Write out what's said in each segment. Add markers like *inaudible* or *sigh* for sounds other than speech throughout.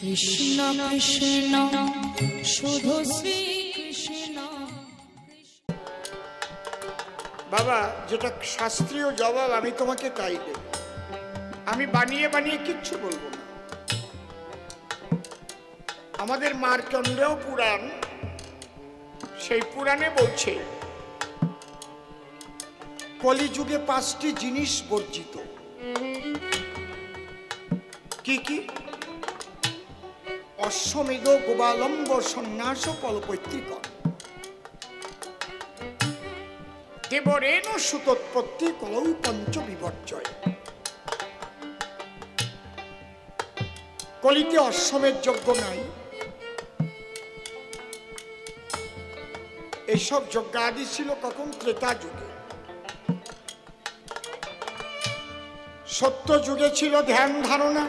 কৃষ্ণ কৃষ্ণ শুধু শ্রী কৃষ্ণ বাবা যেটা শাস্ত্রীয় জবাব আমি তোমাকে তাই দেব। আমি বানিয়ে বানিয়ে কিচ্ছু বলব না। আমাদের মার্কণ্ডেয় পুরাণ সেই পুরাণে বলছে কলিযুগে পাঁচটি জিনিস বর্জিত। কি কি? অশ্বমেধ গোবালম্ব সন্ন্যাস কল্পৈত্রিক দেবরেণ সুতোৎপত্তি কলৌ পঞ্চ বিপর্যয় কলিতে অশ্বমের যজ্ঞ নাই। এইসব যজ্ঞ আদি ছিল কখন ত্রেতা যুগে। সত্য যুগে ছিল ধ্যান ধারণা।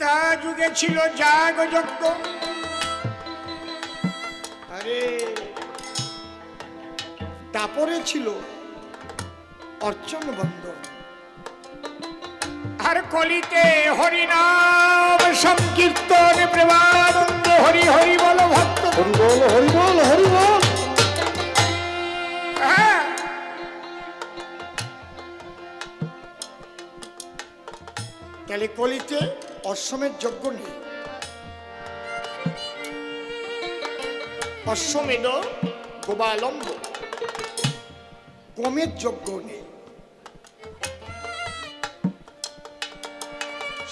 ত্রেতা যুগে ছিল যাগ যজ্ঞ আরে তারপরে ছিল অর্চন বন্ধ আর কলিতে হরিনাম সংকীর্তন প্রেমানন্দ হরি হরি বল ভক্ত। হরি বল হরি বল হরি বল। তাহলে কলিতে অশ্বমের যজ্ঞ নেই অশ্বমেধ গোবালম্ব গমের যজ্ঞ নেই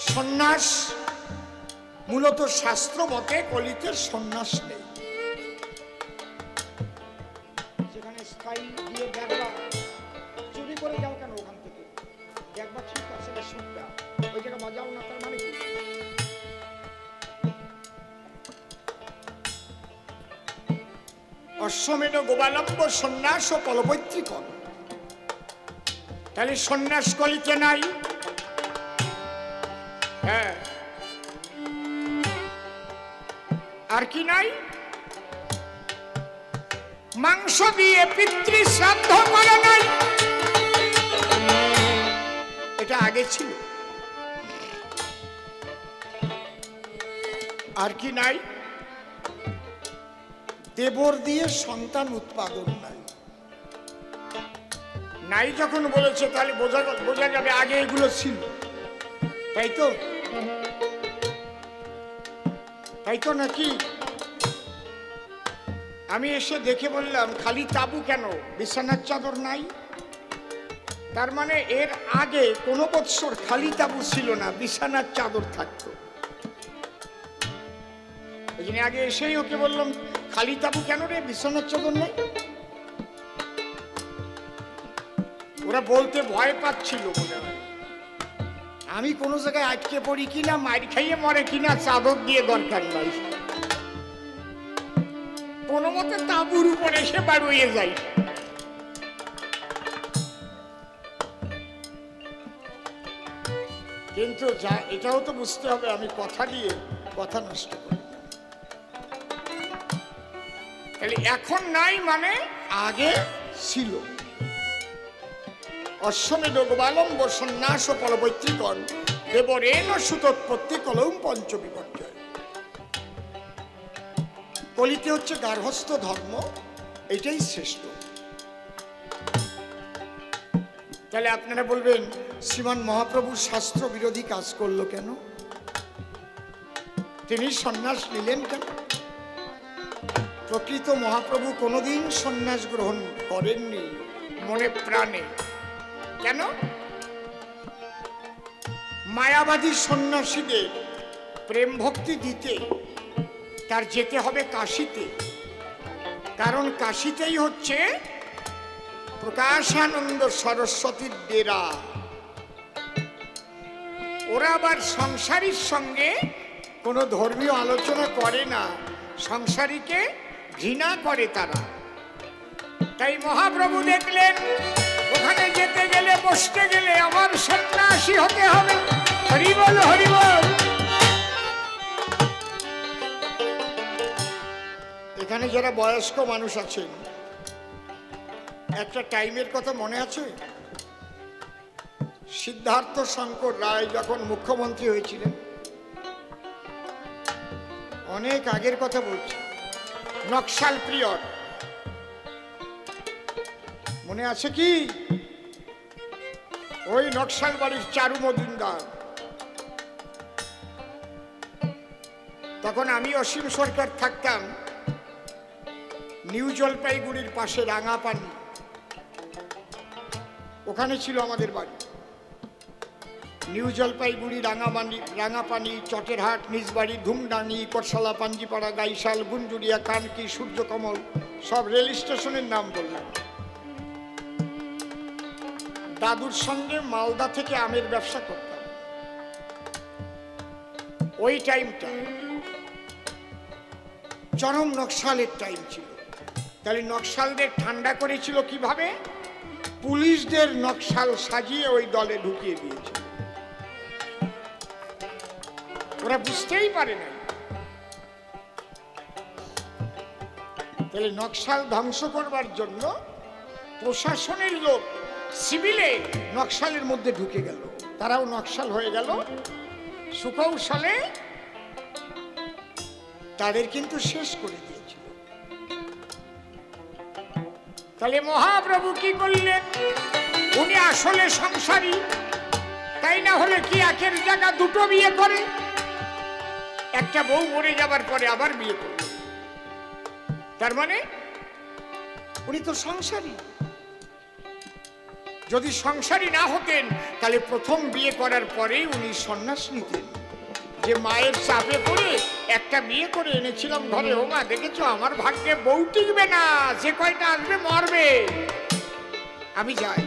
সন্ন্যাস মূলত শাস্ত্র মতে কলিতে সন্ন্যাস নেই। অশ্বমেধ গোবালম্ব সন্ন্যাস ও কলপৈত্রিকন তাহলে সন্ন্যাস কলিতে নাই? হ্যাঁ। আর কি নাই? মাংস দিয়ে পিতৃ শ্রাদ্ধ করা নাই। এটা আগে ছিল। আর কি নাই? দেবর দিয়ে সন্তান উৎপাদন নাই। নাই যখন বলেছে, তাহলে বোঝা বোঝা যাবে আগে এগুলো ছিল। তাই তো? তাই তো নাকি? আমি এসে দেখে বললাম, খালি তাবু কেন? বিছানার চাদর নাই? তার মানে এর আগে কোনো বৎসর খালি তাবু ছিল না, বিছানার চাদর থাকতো। ওই জন্য আগে এসেই ওকে বললাম খালি তাবু কেন রে? বিছানার চাদর নেই? ওরা বলতে ভয় পাচ্ছিল হয় আমি কোনো জায়গায় আটকে পড়ি কিনা, মার খাইয়ে মরে কিনা, চাদর দিয়ে দরকার নাই কোনো মতে তাঁবুর উপর এসে বাড়ুয়ে যাই কিন্তু যা, এটাও তো বুঝতে হবে, আমি কথা দিয়ে কথা নষ্ট তাহলে এখন নাই মানে আগে ছিল। অশ্বমেধ গোবালম্ব সন্ন্যাস ও পরবৈত্রীগণ দেবরেণ সুতোৎপত্তি কলম পঞ্চবিপর্যয় কলিতে হচ্ছে গার্হস্থ ধর্ম, এটাই শ্রেষ্ঠ। তাহলে আপনারা বলবেন, শ্রীমান মহাপ্রভু শাস্ত্র বিরোধী কাজ করল কেন? তিনি সন্ন্যাস নিলেন কেন? প্রকৃত মহাপ্রভু কোনোদিন সন্ন্যাস গ্রহণ করেননি, মনে প্রাণে। কেন? মায়াবাদী সন্ন্যাসীদের প্রেম ভক্তি দিতে তার যেতে হবে কাশিতে। কারণ কাশিতেই হচ্ছে প্রকাশানন্দ সরস্বতীর ডেরা। ওরা আবার সংসারীর সঙ্গে কোনো ধর্মীয় আলোচনা করে না। সংসারীকে ঘৃণা করে তারা। তাই মহাপ্রভু দেখলেন, ওখানে যেতে গেলে, বসতে গেলে আমার সন্ন্যাসী হতে হবে। হরিবল হরিবল। এখানে যারা বয়স্ক মানুষ আছেন, একটা টাইমের কথা মনে আছে? সিদ্ধার্থ শঙ্কর রায় যখন মুখ্যমন্ত্রী হয়েছিলেন, অনেক আগের কথা বলছি। নকশাল প্রিয়র মনে আছে কি? ওই নকশাল বাড়ির চারু মজুমদার। তখন আমি অসীম সরকার থাকতাম, নিউ জলপাইগুড়ির পাশে রাঙাপানি। ওখানে ছিল আমাদের বাড়ি। নিউ জলপাইগুড়ি, রাঙামানি, রাঙাপানি, চটেরহাট নিজবাড়ি ধুমডাঙ্গি করশালা পাঞ্জিপাড়া, গাইশাল, গুঞ্জুরিয়া, কানকি, সূর্যকমল, সব রেল স্টেশনের নাম বললাম। দাদুর সঙ্গে মালদা থেকে আমের ব্যবসা করতাম। ওই টাইমটা চরম নকশালের টাইম ছিল। তাহলে নকশালদের ঠান্ডা করেছিল কীভাবে? পুলিশদের নকশাল সাজিয়ে ওই দলে ঢুকিয়ে দিয়েছিল। ওরা বুঝতেই পারে না তাহলে নকশাল ধ্বংস করবার জন্য প্রশাসনের লোক সিভিলে নকশালের মধ্যে ঢুকে গেল। তারাও নকশাল হয়ে গেল। সুকৌশলে তাদের কিন্তু শেষ করে দিয়েছিল। তাহলে মহাপ্রভু কি করলেন? উনি আসলে সংসারী, তাই না হলে কি একের জায়গা দুটো বিয়ে করে? একটা বউ মরে যাবার পরে আবার বিয়ে করবে তার মানে উনি তো সংসারী। যদি সংসারী না হতেন, তাহলে প্রথম বিয়ে করার পরে উনি সন্ন্যাস নিতেন যে মায়ের চাপে পড়ে একটা বিয়ে করে এনেছিলাম ঘরে, ও মা, দেখেছ? আমার ভাগ্যে বউ টিকবে না, যে কয়টা আসবে মরবে। আমি যাই।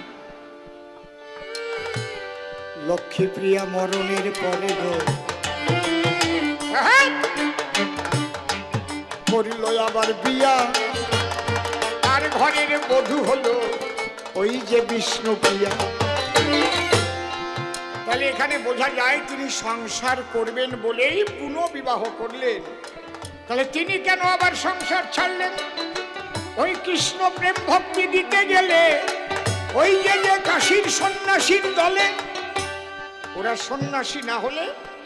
লক্ষ্মী প্রিয়া মরণের পরে গো করিল আবার বিয়া। আর ঘরের বধূ হলো ওই যে বিষ্ণু প্রিয়া। তাহলে এখানে বোঝা যায় তিনি সংসার করবেন বলেই পুনঃবিবাহ করলেন। তাহলে তিনি কেন আবার সংসার ছাড়লেন? ওই কৃষ্ণ প্রেম ভক্তি দিতে গেলে ওই যে যে কাশীর সন্ন্যাসীর দলে, ওরা সন্ন্যাসী না হলে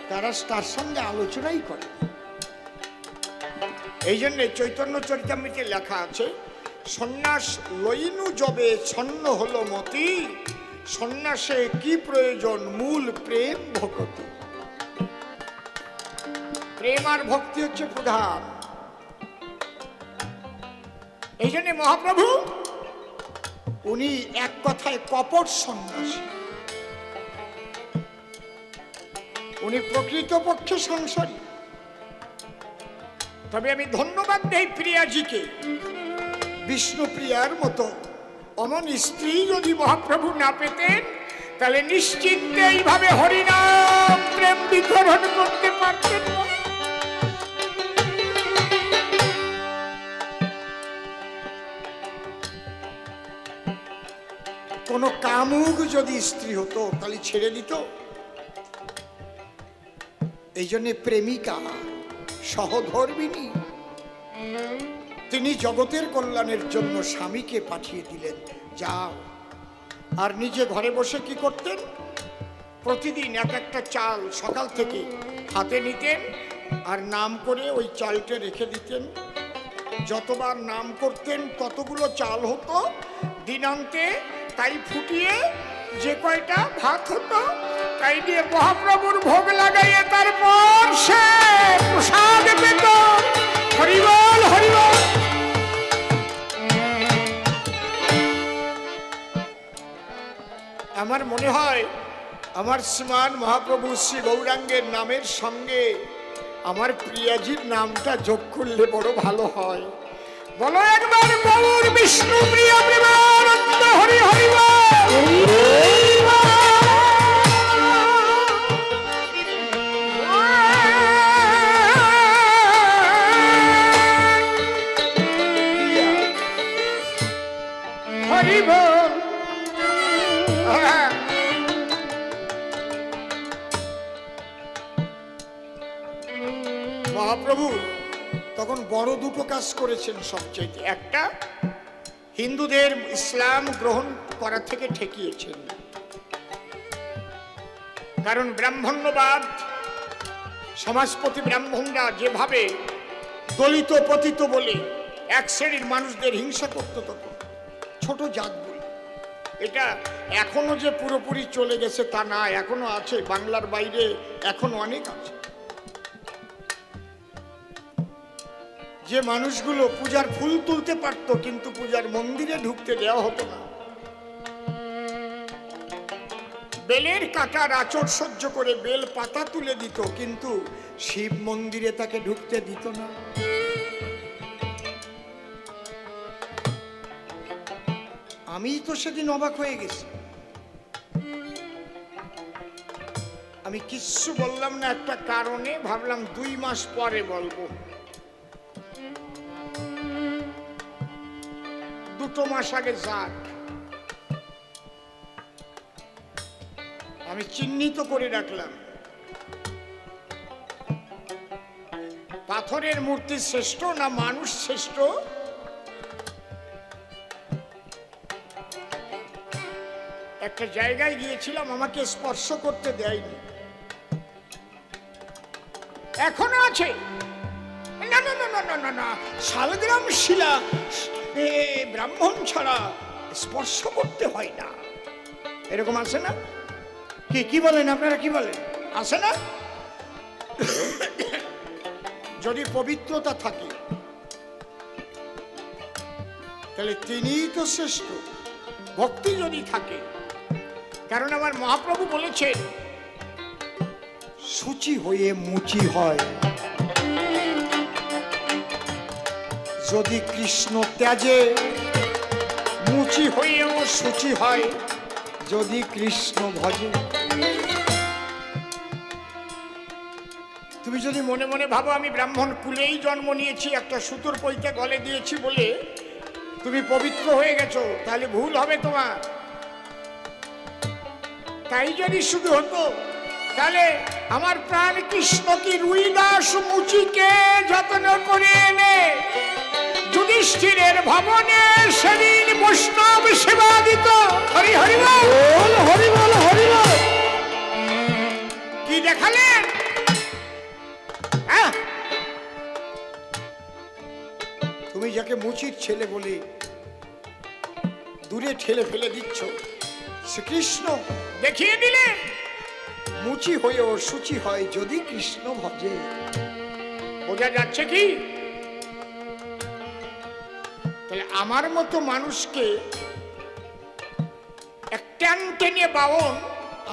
তারা তার সঙ্গে আলোচনাই করে। এই জন্য চৈতন্য চরিতামৃতে লেখা আছে, সন্ন্যাস লইনু যবে ছন্ন হলো মতি, সন্ন্যাসে কি প্রয়োজন মূল প্রেম ভক্তি। প্রেম আর ভক্তি হচ্ছে প্রধান। এই জন্য মহাপ্রভু, উনি এক কথায় কপট সন্ন্যাসী। উনি প্রকৃতপক্ষে সংসারী। তবে আমি ধন্যবাদ দেই প্রিয়াজিকে। বিষ্ণুপ্রিয়ার মতো অমন স্ত্রী যদি মহাপ্রভু না পেতেন, তাহলে নিশ্চিন্তে এইভাবে হরিনাম প্রেম বিতরণ করতে পারতেন না। কোন কামুক যদি স্ত্রী হতো, তাহলে ছেড়ে দিত। এই জন্যে প্রেমিকা সহধর্মিনী। তিনি জগতের কল্যাণের জন্য স্বামীকে পাঠিয়ে দিলেন। যাও। আর নিজে ঘরে বসে কি করতেন? প্রতিদিন এক একটা চাল সকাল থেকে হাতে নিতেন আর নাম করে ওই চালটা রেখে দিতেন। যতবার নাম করতেন, ততগুলো চাল হতো দিনান্তে তাই ফুটিয়ে যে কয়টা ভাত হতো তাই দিয়ে মহাপ্রভুর ভোগ লাগাইয়ে তারপর সে প্রসাদ পেত। হরিবল হরিবল আমার মনে হয় আমার শ্রীমান মহাপ্রভু শ্রী গৌরাঙ্গের নামের সঙ্গে আমার প্রিয়াজির নামটা যোগ করলে বড় ভালো হয়। বলো একবার গৌর বিষ্ণু প্রিয় প্রেমানন্দ হরি। হরি মহাপ্রভু তখন বড় দুটো কাজ করেছেন সবচেয়ে একটা, হিন্দুদের ইসলাম গ্রহণ করা থেকে ঠেকিয়েছেন। কারণ ব্রাহ্মণ্যবাদ, সমাজপতি ব্রাহ্মণরা যেভাবে দলিত পতিত বলে এক শ্রেণির মানুষদের হিংসা করতো তখন, ছোট জাত বলে। এটা এখনও যে পুরোপুরি চলে গেছে তা না, এখনও আছে, বাংলার বাইরে এখনও অনেক আছে। যে মানুষগুলো পূজার ফুল তুলতে পারতো, কিন্তু পূজার মন্দিরে ঢুকতে দেওয়া হতো না। বেলের কাটার আচর সহ্য করে বেল পাতা তুলে দিত, কিন্তু শিব মন্দিরে তাকে ঢুকতে দিত না। আমি তো সেদিন অবাক হয়ে গেছি। আমি কিচ্ছু বললাম না, একটা কারণে ভাবলাম দুই মাস পরে বলব। দুটো মাস আগে যাক। আমি চিহ্নিত করে রাখলাম। পাথরের মূর্তি শ্রেষ্ঠ না মানুষ শ্রেষ্ঠ? একটা জায়গায় গিয়েছিলাম, আমাকে স্পর্শ করতে দেয়নি। এখনও আছে। না না না না না না শালগ্রাম শিলা এ, ব্রাহ্মণ ছাড়া স্পর্শ করতে হয় না। এরকম আছে না? কি কি বলেন আপনারা কি বলেন? আছে না? যদি পবিত্রতা থাকে তাহলে তিনিই তো শ্রেষ্ঠ। ভক্তি যদি থাকে কারণ আমার মহাপ্রভু বলেছেন সূচি হয়ে মুচি হয়। যদি কৃষ্ণ ত্যাজে মুচি হয়েও সূচি হয়, যদি কৃষ্ণ ভজে। তুমি যদি মনে মনে ভাবো, আমি ব্রাহ্মণ কুলেই জন্ম নিয়েছি, একটা সুতোর পৈতে গলে দিয়েছি বলে তুমি পবিত্র হয়ে গেছো, তাহলে ভুল হবে তোমার। তাই যদি শুধু হতো, তাহলে আমার প্রাণ কৃষ্ণ কি রুইদাস মুচিকে যত্ন করে এনে যুধিষ্ঠিরের ভবনে সেদিন বৈষ্ণব সেবা দিত হরি হরি বল। হরি বল হরি বল। কি দেখালেন? হ্যাঁ? তুমি যাকে মুচির ছেলে বলে দূরে ঠেলে ফেলে দিচ্ছ শ্রীকৃষ্ণ। দেখিয়ে দিলে মুচি হয়েও সূচি হয় যদি কৃষ্ণ ভজে। বোঝা যাচ্ছে কি? তাহলে আমার মতো মানুষকে এক ট্যান টেনে বাউন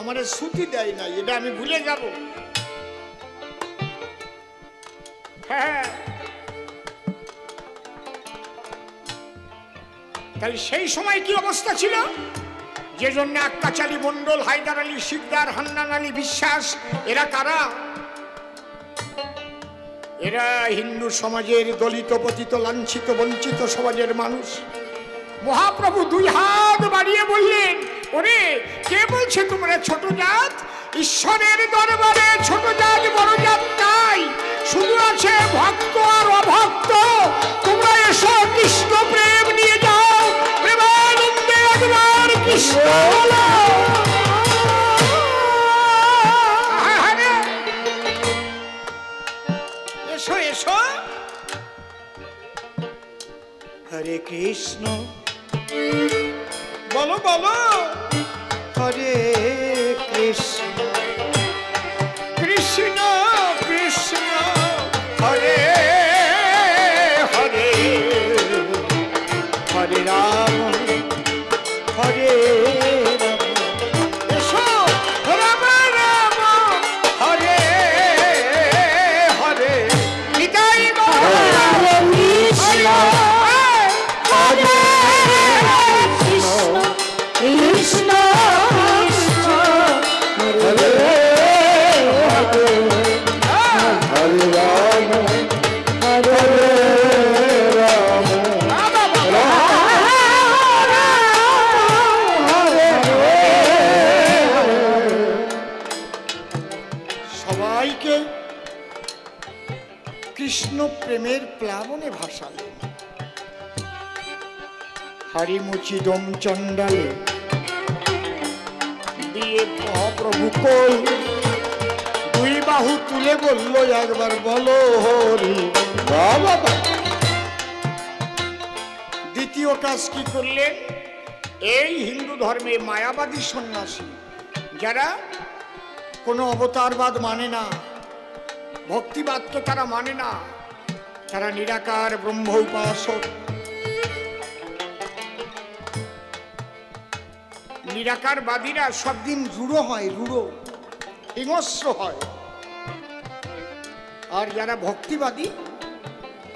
আমার সুতি দেয় না, এটা আমি ভুলে যাব। হ্যাঁ। তাহলে সেই সময় কি অবস্থা ছিল? যে জন্য আক্কাচালি মন্ডল হায়দার আলী, শিকদার, হান্নান আলী বিশ্বাস, এরা কারা এরা হিন্দু সমাজের দলিত, পতিত, লাঞ্ছিত, বঞ্চিত সমাজের মানুষ। মহাপ্রভু দুই হাত বাড়িয়ে বললেন, ওরে, কে বলছে তোমরা ছোট জাত? ঈশ্বরের দরবারে ছোট জাত, বড় জাত নাই। শুধু আছে ভক্ত আর অভক্ত। তোমরা এসো কৃষ্ণ প্রেম নিয়ে যাও। প্রেমানন্দে একবার কৃষ্ণ কৃষ্ণ। বলো বলো। হরে হরিমুচি দম চণ্ডালে। দিয়ে মহাপ্রভু দুই বাহু তুলে বলল, একবার বলো হরি, বাবা দ্বিতীয় কাজ কি করলেন? এই হিন্দু ধর্মে মায়াবাদী সন্ন্যাসী, যারা কোনো অবতারবাদ মানে না ভক্তিবাদকে তারা মানে না, তারা নিরাকার, ব্রহ্ম উপাসক। নিরাকারবাদীরা সব দিন রূঢ় হয়, রূঢ়। হিংস্র হয়। আর যারা ভক্তিবাদী,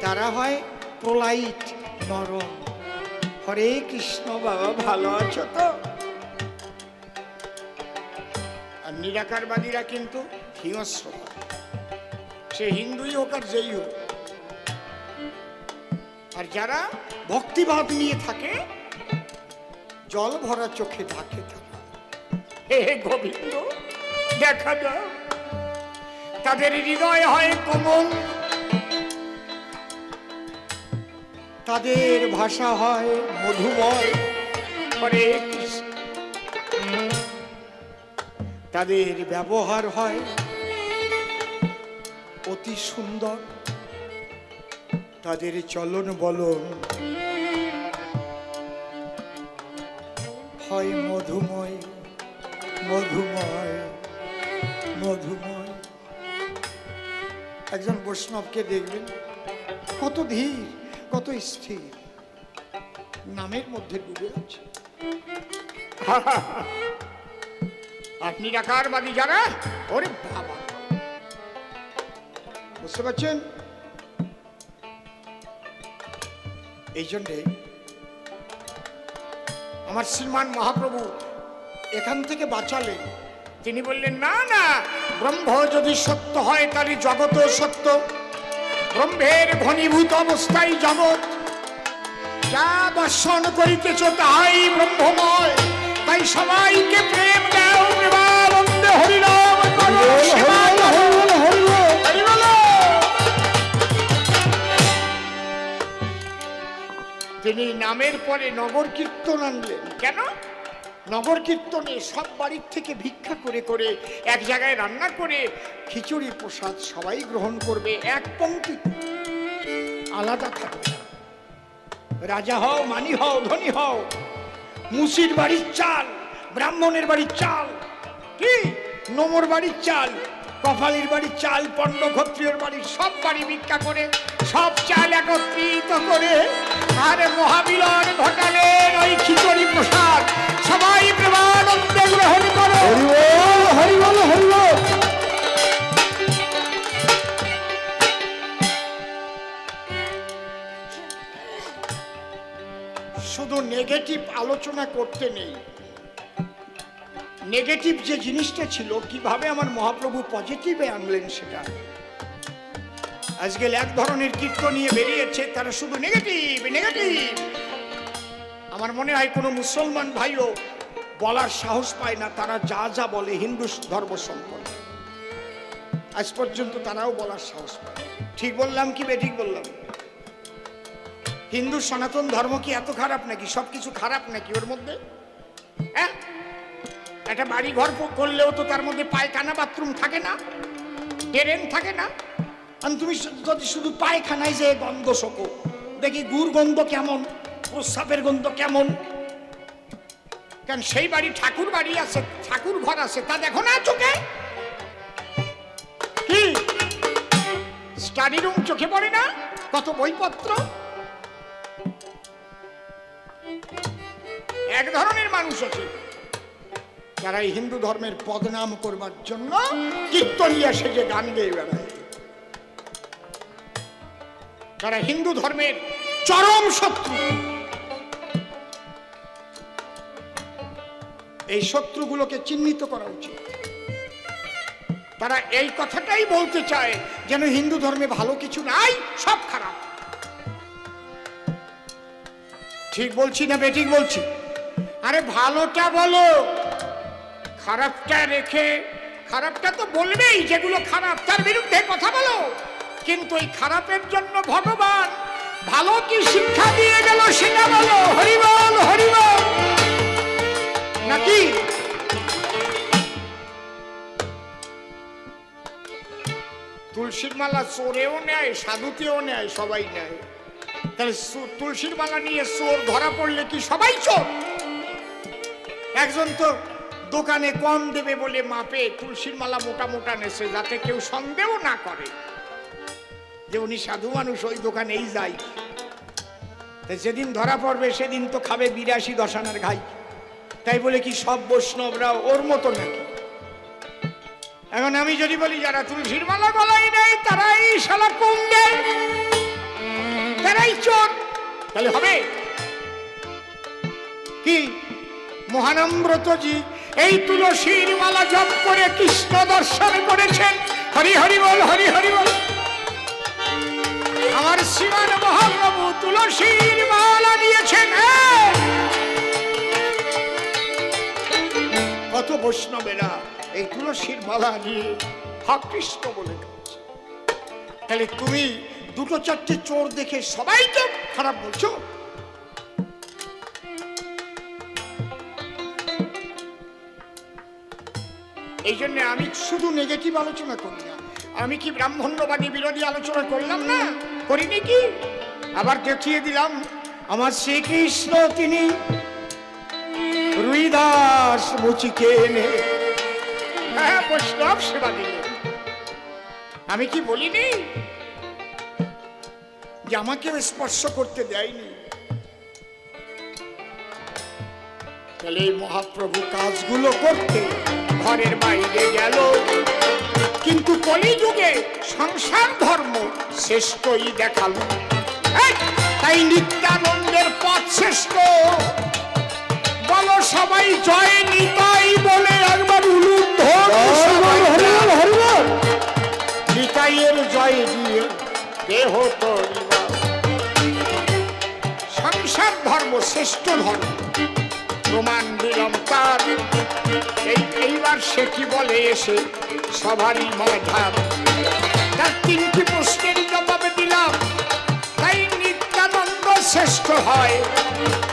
তারা হয় প্রলাইট, নরম। হরে কৃষ্ণ, বাবা, ভালো আছো তো? আর নিরাকারবাদীরা কিন্তু হিংস্র সে হিন্দুই হোক আর যেই হোক। আর যারা ভক্তিভাব নিয়ে থাকে জল ভরা চোখে থাকে তারা। হে গোবিন্দ দেখা দাও তাদের হৃদয় হয় কোমল। তাদের ভাষা হয় মধুময়। হরে কৃষ্ণ। তাদের ব্যবহার হয় অতি সুন্দর। তাদের চলন বলন মধুময় মধুময় মধুময়। একজন বৈষ্ণবকে দেখবেন কত ধীর কত স্থির। নামের মধ্যে ডুবে আছে। *laughs* আর নিরাকারবাদী যারা? ওরে বাবা। বুঝতে পারছেন? এই জন্যে আমার শ্রীমান মহাপ্রভু এখান থেকে বাঁচালেন। তিনি বললেন না না ব্রহ্ম যদি সত্য হয় তাহলে জগৎও সত্য। ব্রহ্মের ঘনীভূত অবস্থায় জগৎ। যা দর্শন করিতেছ তাহাই ব্রহ্মময়। তাই সবাইকে প্রেম দাও প্রেমানন্দে হরিনাম করো তিনি নামের পরে নগর কীর্তন আনলেন। কেন? নগর কীর্তনে সব বাড়ির থেকে ভিক্ষা করে করে এক জায়গায় রান্না করে খিচুড়ি প্রসাদ সবাই গ্রহণ করবে এক পঙ্ক্তি। আলাদা থাকবে রাজা হও মানি হও ধনী হও। মুসির বাড়ির চাল ব্রাহ্মণের বাড়ির চাল। কি? নোমর বাড়ির চাল। কপালির বাড়ি চাল পণ্য ক্ষত্রিয়র বাড়ি সব বাড়ি ভিক্ষা করে সব চাল একত্রিত করে। আর মহাবিলন ঘটালেন ওই খিচুড়ি প্রসাদ। সবাই প্রেমানন্দে গ্রহণ করো। হরি বল হরি বল হরি বল। শুধু নেগেটিভ আলোচনা করতে নেই নেগেটিভ যে জিনিসটা ছিল, কীভাবে আমার মহাপ্রভু পজিটিভে আনলেন সেটা? আজকাল এক ধরনের কীর্তন নিয়ে বেরিয়েছে, তারা শুধু নেগেটিভ নেগেটিভ আমার মনে হয় কোনো মুসলমান ভাইও বলার সাহস পায় না, তারা যা যা বলে হিন্দু ধর্ম সম্পর্কে। আজ পর্যন্ত তারাও বলার সাহস পায় ঠিক বললাম কি বেঠিক বললাম। হিন্দু সনাতন ধর্ম কি এত খারাপ নাকি? সবকিছু খারাপ নাকি ওর মধ্যে? হ্যাঁ? একটা বাড়ি ঘর করলেও তো তার মধ্যে পায়খানা বাথরুম থাকে না, ড্রেন থাকে না। তুমি যদি শুধু পায়খানায় যে গন্ধ শোকো, দেখি গুড় গন্ধ কেমন, প্রস্রাবের গন্ধ কেমন? কারণ সেই বাড়ি ঠাকুর বাড়ি আছে, ঠাকুর ঘর আছে, তা দেখো না চোখে। কি? স্টাডি রুম চোখে পড়ে না? কত বইপত্র? এক ধরনের মানুষ আছে। যারা এই হিন্দু ধর্মের পদনাম করবার জন্য কীর্তনিয়া সেজে গান গেয়ে বেড়ায়। তারা হিন্দু ধর্মের চরম শত্রু, এই শত্রুগুলোকে চিহ্নিত করা উচিত। তারা এই কথাটাই বলতে চায়, যেন হিন্দু ধর্মে ভালো কিছু নাই, সব খারাপ। ঠিক বলছি না বেঠিক বলছি? আরে ভালোটা বলো। খারাপটা রেখে, খারাপটা তো বলবেই যেগুলো খারাপ, তার বিরুদ্ধে কথা বলো। কিন্তু এই খারাপের জন্য ভগবান ভালো কি শিক্ষা দিয়ে গেল সেটা বলো। হরিবল হরিবল নাকি? তুলসীর মালা চোরেও নেয় সাধুতেও নেয়, সবাই নেয়। তাহলে তুলসীর মালা নিয়ে চোর ধরা পড়লে কি সবাই চোর? একজন তো দোকানে কম দেবে বলে মাপে তুলসীর মালা মোটা মোটা নেছে, যাতে কেউ সন্দেহ না করে যে উনি সাধু মানুষ, ওই দোকানেই যায় যেদিন ধরা পড়বে, সেদিন তো খাবে বিরাশি দশানার ঘাই। তাই বলে কি সব বৈষ্ণবরা ওর মতো নাকি? এখন আমি যদি বলি, যারা তুলসীর মালা গলায় নেয়, তারাই শালা কম দেয় তারাই চোর। তাহলে হবে? কি? মহানম্রতজি এই তুলসীর মালা জপ করে কৃষ্ণ দর্শন করেছেন। হরি হরি বল, হরি হরি বল। আমার শ্রীমান মহাপ্রভু তুলসীর মালা দিয়েছেন। হ্যাঁ। কত বৈষ্ণবেরা এই তুলসীর মালা নিয়ে কৃষ্ণ বলে তাহলে তুমি দুটো চারটে চোর দেখে সবাই তো খারাপ বলছো? জন্য আমি শুধু নেগেটিভ আলোচনা করি না। আমি কি ব্রাহ্মণ্যবাদী বিরোধী আলোচনা করলাম না? করিনি কি? আবার দেখিয়ে দিলাম, আমার শ্রীকৃষ্ণ তিনি রুইদাস মুচিকে এনে হ্যাঁ বৈষ্ণব সেবা দিলেন। আমি কি বলিনি যে আমাকে স্পর্শ করতে দেয়নি? তাহলে এই মহাপ্রভু কাজগুলো করতে ঘরের বাইরে গেল। কিন্তু কলিযুগে সংসার ধর্ম শ্রেষ্ঠই দেখাল। তাই নিত্যানন্দের পথ শ্রেষ্ঠ বলো সবাই জয় নিতাই বলে একবার নিতাইয়ের জয় দিয়ে দেহ তরিবা। সংসার ধর্ম শ্রেষ্ঠ ধর্ম। প্রমাণ দিলাম তার। এই এইবার সে কি বলে এসে সবারই মাঝার তার তিনটি প্রশ্নের জবাব দিলাম। তাই নিত্যানন্দ শ্রেষ্ঠ হয়।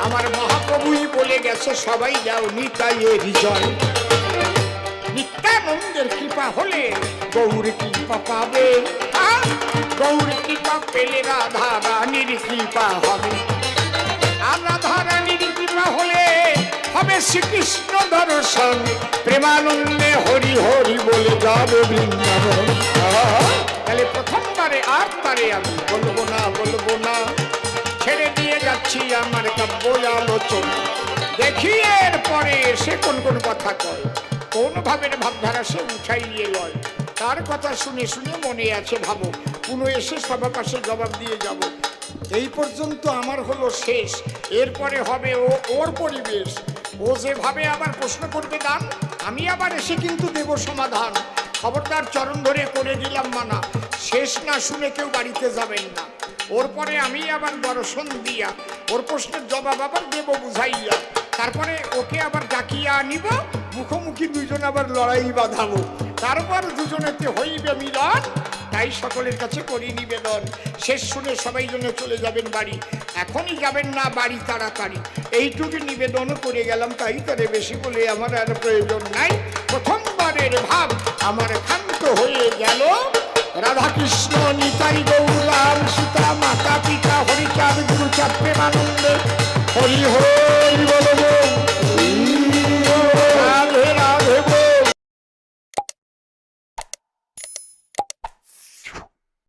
আমার মহাপ্রভুই বলে গেছে, সবাই যাও নিতাইয়ের জয় নিত্যানন্দের কৃপা হলে গৌর কৃপা পাবে। শ্রীকৃষ্ণ দর্শন প্রেমানন্দে হরি হরি বলে যাবে বৃন্দাবন। তাহলে প্রথমবারে আর তারে আমি বলব না বলব না। ছেড়ে দিয়ে যাচ্ছি আমার কাব্য আলোচনা। দেখি এর পরে সে কোন কোন কথা কয়। কোন ভাবের ভাবধারা সে উঠাইয়ে লয়। তার কথা শুনে শুনে মনে আছে, ভাবো। পুনঃ এসে সবার পাশে জবাব দিয়ে যাব। এই পর্যন্ত আমার হলো শেষ। এরপরে হবে ও ওর পরিবেশ। ও যেভাবে আবার প্রশ্ন করবে দান আমি আবার এসে কিন্তু দেব সমাধান। খবরদার চরণ ধরে করে দিলাম মানা। শেষ না শুনে কেউ বাড়িতে যাবেন না। ওর পরে আমি আবার দর্শন দিয়া, ওর প্রশ্নের জবাব আবার দেব বুঝাইয়া। তারপরে ওকে আবার ডাকিয়া আনিব, মুখোমুখি দুজন আবার লড়াই বাঁধাবো। তারপর দুজনেতে হইবে মিলন তাই সকলের কাছে করি নিবেদন। শেষ শুনে সবাই জন্য চলে যাবেন বাড়ি। এখনই যাবেন না বাড়ি তাড়াতাড়ি। এইটুকু নিবেদনও করে গেলাম, তাই তারে বেশি বলে আমার আর প্রয়োজন নাই। প্রথমবারের ভাব আমার ক্ষান্ত হয়ে গেল। রাধাকৃষ্ণ, নিতাই গৌরাম সীতা মাতা, পিতা, হরিচাঁদ, গুরুচাঁদ, প্রেমানন্দে। হরি হরি বলব